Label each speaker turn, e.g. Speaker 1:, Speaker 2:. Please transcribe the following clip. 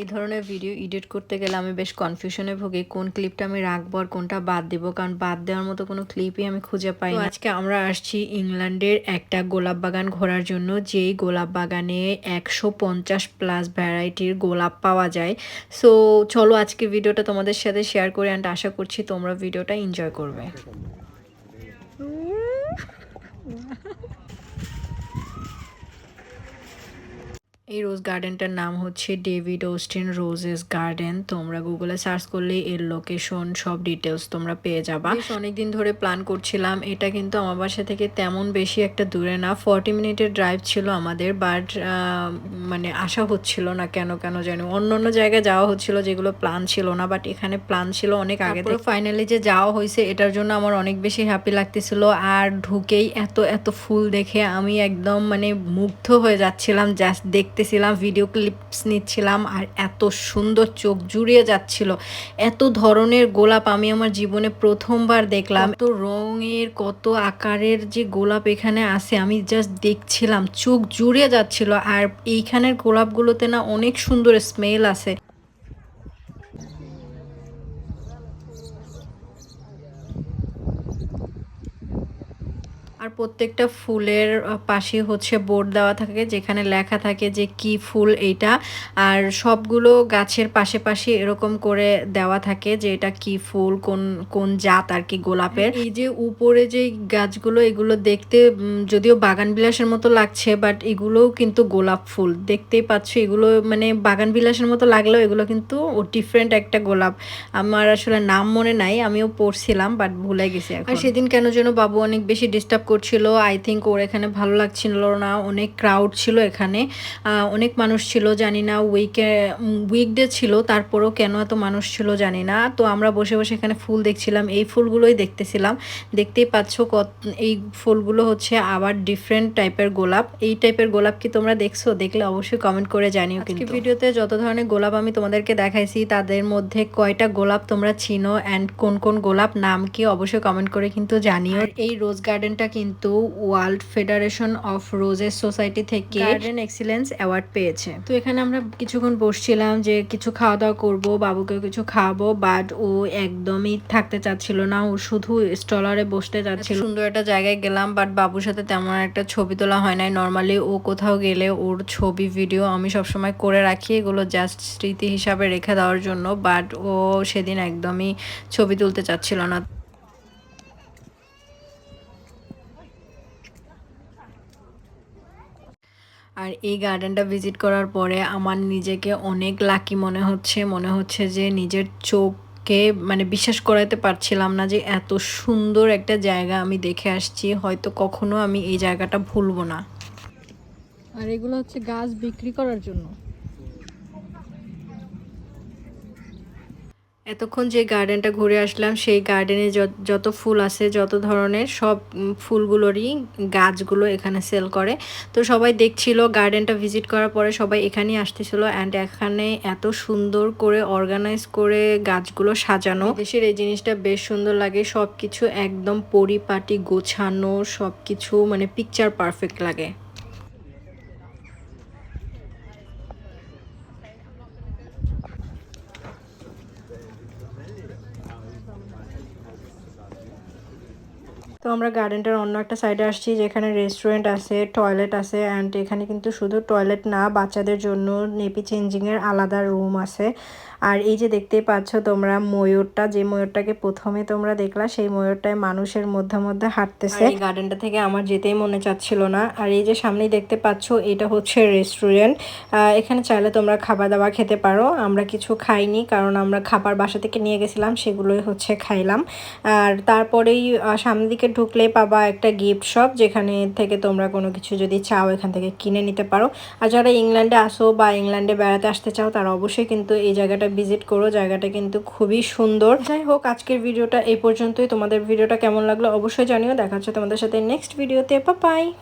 Speaker 1: এই ধরনের video edit করতে গেলে আমি বেশ কনফিউশনে ভুগি, কোন ক্লিপটা আমি রাখব আর কোনটা বাদ দিব, কারণ বাদ দেওয়ার মতো কোনো ক্লিপই আমি খুঁজে পাই আজকে আমরা আসছি ইংল্যান্ডের একটা গোলাপ বাগান ঘোরার জন্য, যেই গোলাপ বাগানে একশো পঞ্চাশ প্লাস ভ্যারাইটির গোলাপ পাওয়া যায়। সো চলো আজকে ভিডিওটা তোমাদের সাথে শেয়ার করে অ্যান্ড আশা করছি তোমরা ভিডিওটা এনজয় করবে। এই রোজ গার্ডেনটার নাম হচ্ছে ডেভিড ওস্টিন রোজেস গার্ডেন। তোমরা গুগলে সার্চ করলে এর লোকেশন সব ডিটেলস তোমরা পেয়ে যাবা। বেশ অনেকদিন ধরে প্ল্যান করছিলাম। এটা কিন্তু আমার বাসা থেকে তেমন বেশি একটা দূরে না। ফর্টি মিনিটের ড্রাইভ ছিল আমাদের বাট মানে আসা হচ্ছিল না কেন কেন জানি। অন্য অন্য জায়গায় যাওয়া হচ্ছিল যেগুলো প্ল্যান ছিল না বাট এখানে প্ল্যান ছিল অনেক আগে থেকে। ফাইনালি যে যাওয়া হয়েছে এটার জন্য আমার অনেক বেশি হ্যাপি লাগতেছিল। আর ঢুকেই এত এত ফুল দেখে আমি একদম মানে মুগ্ধ হয়ে যাচ্ছিলাম। জাস্ট দেখতে দেখতেছিলাম ভিডিও ক্লিপস নিচ্ছিলাম আর এত সুন্দর চোখ জুড়িয়ে যাচ্ছিল। এত ধরনের গোলাপ আমি আমার জীবনে প্রথমবার দেখলাম। তো রঙের কত আকারের যে গোলাপ এখানে আছে আমি জাস্ট দেখছিলাম চোখ জুড়িয়ে যাচ্ছিল। আর এইখানের গোলাপগুলোতে না অনেক সুন্দর স্মেল আছে। আর প্রত্যেকটা ফুলের পাশে হচ্ছে বোর্ড দেওয়া থাকে যেখানে লেখা থাকে যে কি ফুল এইটা। আর সবগুলো গাছের পাশে পাশে এরকম করে দেওয়া থাকে যে এটা কি ফুল কোন কোন জাত আর কি গোলাপের। এই যে উপরে যে গাছগুলো এগুলো দেখতে যদিও বাগান বিলাসের মতো লাগছে বাট এগুলোও কিন্তু গোলাপ ফুল। দেখতেই পাচ্ছ এগুলো মানে বাগান বিলাসের মতো লাগলেও এগুলো কিন্তু ও ডিফারেন্ট একটা গোলাপ। আমার আসলে নাম মনে নাই আমিও পড়ছিলাম বাট ভুলে গেছি আর সেদিন কেন যেন বাবু অনেক বেশি ডিস্টার্ব করছিল। আই থিঙ্ক ওর এখানে ভালো লাগছিল না। অনেক ক্রাউড ছিল এখানে। অনেক মানুষ ছিল জানি না উইকে উইকডে ছিল তারপরেও কেন এত মানুষ ছিল জানি না। তো আমরা বসে বসে এখানে ফুল দেখছিলাম। এই ফুলগুলোই দেখতেছিলাম। দেখতেই পাচ্ছ কত এই ফুলগুলো হচ্ছে আবার ডিফারেন্ট টাইপের গোলাপ। এই টাইপের গোলাপ কি তোমরা দেখছ? দেখলে অবশ্যই কমেন্ট করে জানিও কিন্তু। ভিডিওতে যত ধরনের গোলাপ আমি তোমাদেরকে দেখাইছি তাদের মধ্যে কয়টা গোলাপ তোমরা চিনো অ্যান্ড কোন কোন গোলাপ নাম কি অবশ্যই কমেন্ট করে কিন্তু জানিও। এই রোজ গার্ডেনটা কিন্তু world federation of roses society থেকে গার্ডেন এক্সিলেন্স অ্যাওয়ার্ড পেয়েছে। তো এখানে আমরা কিছুক্ষণ বসছিলাম যে কিছু খাওয়া দাওয়া করব বাবুকে কিছু খাওয়াবো বাট ও একদমই থাকতে চাচ্ছিল না। ও শুধু স্টলারে বসতে যাচ্ছিল সুন্দর একটা জায়গায় গেলাম বাট বাবুর সাথে তেমন একটা ছবি তোলা হয় নাই। নর্মালি ও কোথাও গেলে ওর ছবি ভিডিও আমি সবসময় করে রাখি। এগুলো জাস্ট স্মৃতি হিসাবে রেখে দেওয়ার জন্য বাট ও সেদিন একদমই ছবি তুলতে চাচ্ছিল না। আর এই গার্ডেনটা ভিজিট করার পরে আমার নিজেকে অনেক লাকি মনে হচ্ছে। মনে হচ্ছে যে নিজের চোখকে মানে বিশ্বাস করাতে পারছিলাম না যে এত সুন্দর একটা জায়গা আমি দেখে আসছি, হয়তো কখনো আমি এই জায়গাটা ভুলবো না।
Speaker 2: আর এগুলো হচ্ছে গাছ বিক্রি করার জন্য।
Speaker 1: এতক্ষণ যে গার্ডেনটা ঘুরে আসলাম, সেই গার্ডেনে যত ফুল আছে, যত ধরনের, সব ফুলগুলোরই গাছগুলো এখানে সেল করে। তো সবাই দেখছিল, গার্ডেনটা ভিজিট করার পরে সবাই এখানেই আসতেছিল অ্যান্ড এখানে এত সুন্দর করে অর্গানাইজ করে গাছগুলো সাজানো। দেশের এই জিনিসটা বেশ সুন্দর লাগে সব কিছু একদম পরিপাটি গোছানো সব কিছু মানে পিকচার পারফেক্ট লাগে। তো আমরা গার্ডেনটার অন্য একটা সাইডে আসছি, যেখানে রেস্টুরেন্ট আছে টয়লেট আছে অ্যান্ড এখানে কিন্তু শুধু টয়লেট না, বাচ্চাদের জন্য নেপি চেঞ্জিংয়ের আলাদা রুম আছে। আর এই যে দেখতেই পাচ্ছ তোমরা, ময়ূরটা, যে ময়ূরটাকে প্রথমে তোমরা দেখলা, সেই ময়ূরটায় মানুষের মধ্যে মধ্যে হাঁটতেছে। এই গার্ডেনটা থেকে আমার যেতেই মনে চাচ্ছিল না। আর এই যে সামনেই দেখতে পাচ্ছ, এটা হচ্ছে রেস্টুরেন্ট এখানে চাইলে তোমরা খাবার দাবার খেতে পারো। আমরা কিছু খাইনি, কারণ আমরা খাবার বাসা থেকে নিয়ে গেছিলাম, সেগুলোই হচ্ছে খাইলাম। আর তারপরেই সামনের দিকে ঢুকলেই পাবা একটা গিফট শপ যেখানে থেকে তোমরা কোনো কিছু যদি চাও এখান থেকে কিনে নিতে পারো। আর যারা ইংল্যান্ডে আসো বা ইংল্যান্ডে বেড়াতে আসতে চাও, তারা অবশ্যই কিন্তু এই জায়গাটা ভিজিট করো। জায়গাটা কিন্তু খুবই সুন্দর। যাই হোক, আজকের ভিডিওটা এই পর্যন্তই। তোমাদের ভিডিওটা কেমন লাগল অবশ্যই জানিও। দেখা হচ্ছে তোমাদের সাথে নেক্সট ভিডিওতে পাই